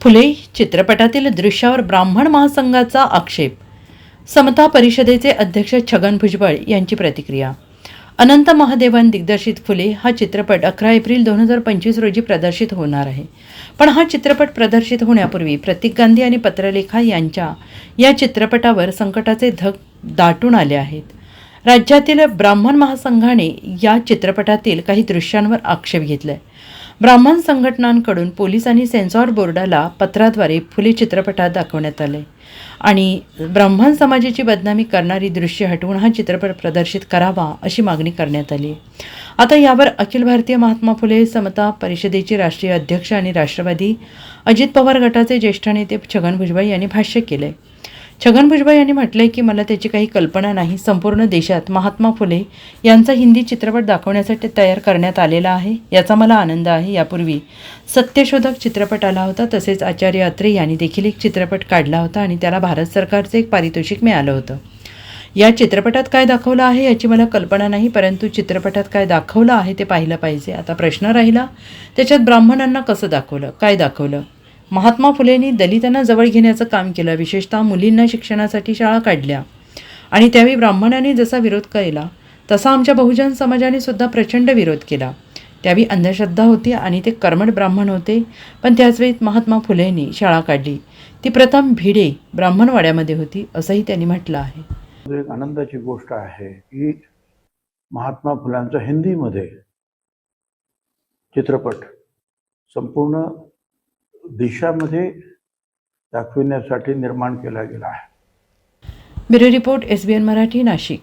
फुले चित्रपटातील दृश्यावर ब्राह्मण महासंघाचा आक्षेप. समता परिषदेचे अध्यक्ष छगन भुजबळ यांची प्रतिक्रिया. अनंत महादेवन दिग्दर्शित फुले हा चित्रपट अकरा एप्रिल दोन हजार पंचवीस रोजी प्रदर्शित होणार आहे. पण हा चित्रपट प्रदर्शित होण्यापूर्वी प्रतीक गांधी आणि पत्रलेखा यांच्या या चित्रपटावर संकटाचे धग दाटून आले आहेत. राज्यातील ब्राह्मण महासंघाने या चित्रपटातील काही दृश्यांवर आक्षेप घेतला आहे ब्राह्मण संघटनांकडून पोलिसांनी आणि सेन्सॉर बोर्डाला पत्राद्वारे फुले चित्रपटात दाखवण्यात आले. आणि ब्राह्मण समाजाची बदनामी करणारी दृश्य हटवून हा चित्रपट प्रदर्शित करावा अशी मागणी करण्यात आली. आता यावर अखिल भारतीय महात्मा फुले समता परिषदेचे राष्ट्रीय अध्यक्ष आणि राष्ट्रवादी अजित पवार गटाचे ज्येष्ठ नेते छगन भुजबळ यांनी भाष्य केले. छगन भुजबळ यांनी म्हटलंय की मला त्याची काही कल्पना नाही. संपूर्ण देशात महात्मा फुले यांचा हिंदी चित्रपट दाखवण्यासाठी तयार करण्यात आलेला आहे. याचा मला आनंद आहे. यापूर्वी सत्यशोधक चित्रपट आला होता. तसेच आचार्य अत्रे यांनी देखील एक चित्रपट काढला होता आणि त्याला भारत सरकारचं एक पारितोषिक मिळालं होतं. या चित्रपटात काय दाखवलं आहे याची मला कल्पना नाही परंतु चित्रपटात काय दाखवलं आहे ते पाहिलं पाहिजे. आता प्रश्न राहिला त्याच्यात ब्राह्मणांना कसं दाखवलं? काय दाखवलं? महात्मा फुलेंनी दलितांना जवळ घेण्याचं काम केलं विशेषतः मुलींना शिक्षणासाठी शाळा काढल्या. आणि त्यावेळी ब्राह्मणांनी जसा विरोध केला तसा आमच्या बहुजन समाजाने सुद्धा प्रचंड विरोध केला. त्यावेळी अंधश्रद्धा होती आणि ते कर्मठ ब्राह्मण होते पण त्याचवेळी महात्मा फुलेंनी शाळा काढली. ती प्रथम भिडे ब्राह्मणवाड्यामध्ये होती असंही त्यांनी म्हटलं आहे. एक आनंदाची गोष्ट आहे की महात्मा फुलांचा हिंदीमध्ये चित्रपट संपूर्ण देशामध्ये दाखविण्यासाठी निर्माण केला गेला आहे. Bureau report S B N Marathi Nashik.